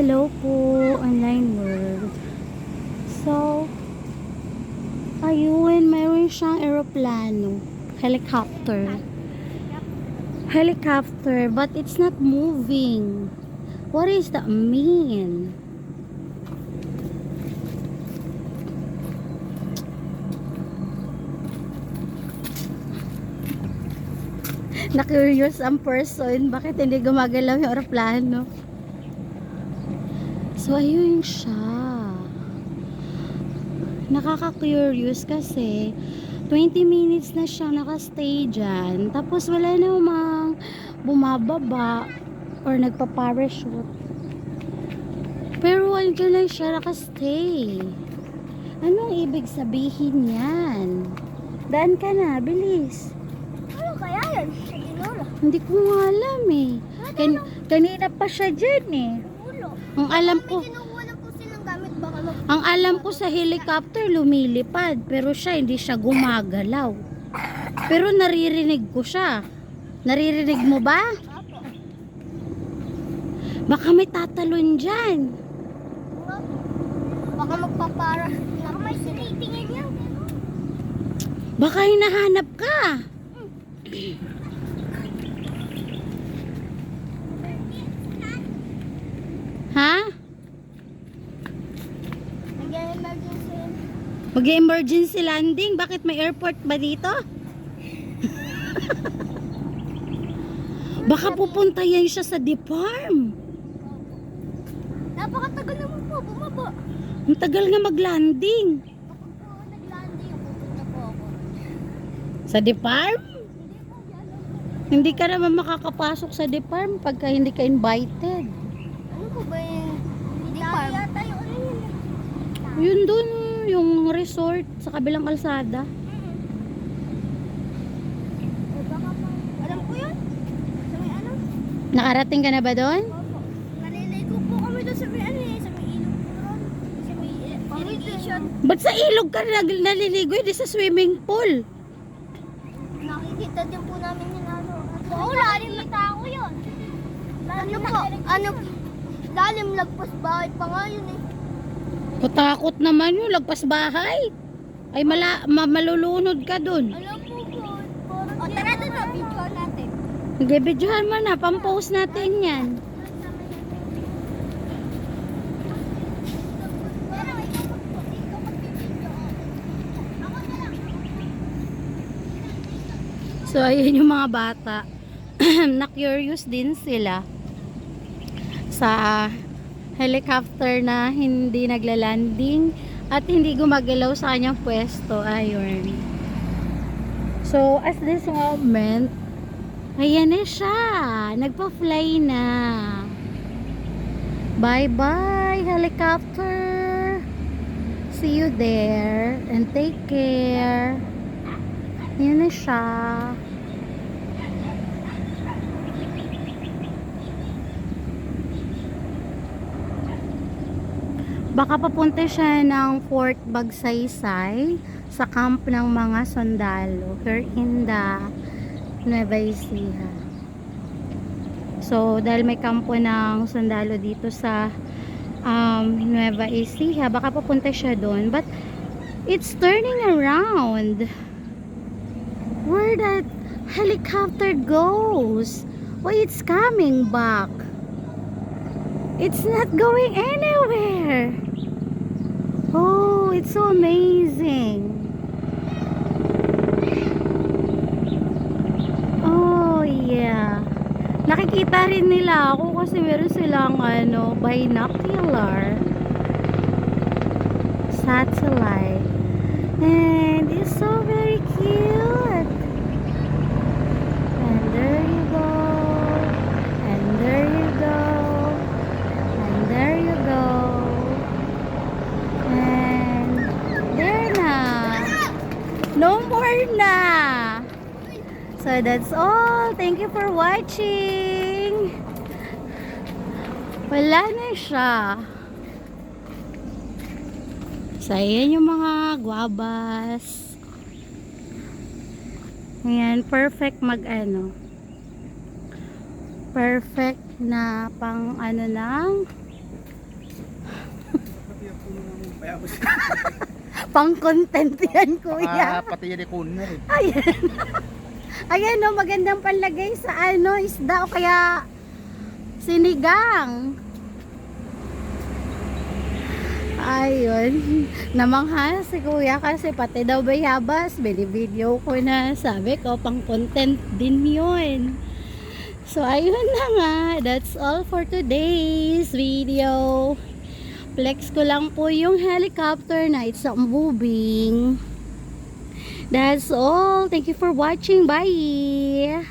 Hello po, online world. So, ayun, mayroon siyang aeroplano, helicopter. Helicopter, but it's not moving. What is that mean? na curious ang person bakit hindi gumagalaw yung aeroplano So, ayun siya. Nakaka-curious kasi 20 minutes na siya nakastay dyan. Tapos wala namang bumababa or nagpa-parachute. Pero andyan lang siya nakastay. Anong ibig sabihin yan? Daan ka na, bilis. Ano kaya yan? Sa. Hindi ko alam eh. Kan- kanina pa siya dyan eh. Ang alam ko, lang po silang gamit baka mag... ang alam ko sa helicopter lumilipad, pero siya hindi siya gumagalaw. Pero naririnig ko siya. Naririnig mo ba? Apo. Baka may tatalon dyan. Baka magpapara. Baka may sinitingin yan. Baka hinahanap ka. Ha? Nag-emergency. Mag-emergency landing? Bakit may airport ba dito? Baka pupunta yan siya sa Deparm. Napakatagal naman po. Bumaba. Ang tagal nga mag-landing. Kapag po nag-landing, pupunta po ako. Sa Deparm? Hindi ka naman makakapasok sa Deparm pagka hindi ka invited. Ano po ba yung... Hindi pa. yata yung ano yun. Yun dun, yung resort sa kabilang kalsada. Alam ko yun. Sa may ano? Nakarating ka na ba doon? Opo. Naliligo po kami doon sa may ano eh. Sa may ilog po doon. Sa may eh, irrigation. Ba't sa ilog ka nag- naliligo? Hindi sa swimming pool. Nakikita din po namin yun ano. Oo, lalim na tao yun. Ano po? Ano? Lalim lagpas bahay pa nga yun eh. Katakot naman yun, lagpas bahay. Ay mala, ma- malulunod ka dun. Alam po po. O tara doon na, video natin. Hindi, videohan mo na, pampost natin yan. So, ayun yung mga bata. Na-curious din sila sa helicopter na hindi naglalanding at hindi gumagalaw sa kanyang pwesto. Ayun. So, as this moment, ayan na siya. Nagpa-fly na. Bye-bye, helicopter. See you there. And take care. Yan na siya. Baka papunta siya ng Fort Bagsaysay sa camp ng mga sundalo here in the Nueva Ecija. So, dahil may kampo ng sundalo dito sa um, Nueva Ecija, baka papunta siya doon. But, it's turning around where that helicopter goes. Why it's coming back? It's not going anywhere. Oh, it's so amazing. Oh, yeah. Nakikita rin nila ako kasi meron silang ano, binocular satellite. And it's so very cute. And there you go. And there you go. And there you go. And there na. No more na. So that's all. Thank you for watching. Wala na siya. So, ayan yung mga guabas. Ayan, perfect mag ano. Perfect na pang ano ng. Pang content yan, kuya. Ah, pati yan na rin. Ayan. Ayan, no, magandang panlagay sa ano, isda o kaya sinigang. Ayun. Namangha si kuya kasi pati daw bayabas. Binibideo ko na. Sabi ko, pang content din yun. So, ayun na nga. That's all for today's video. Flex ko lang po yung helicopter na it's moving. That's all. Thank you for watching. Bye.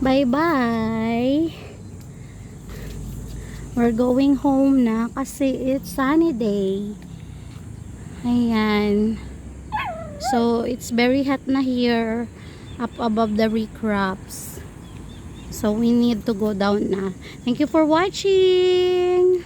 Bye-bye. We're going home na kasi it's sunny day. Ayan. So, it's very hot na here up above the recrops. So, we need to go down na. Thank you for watching.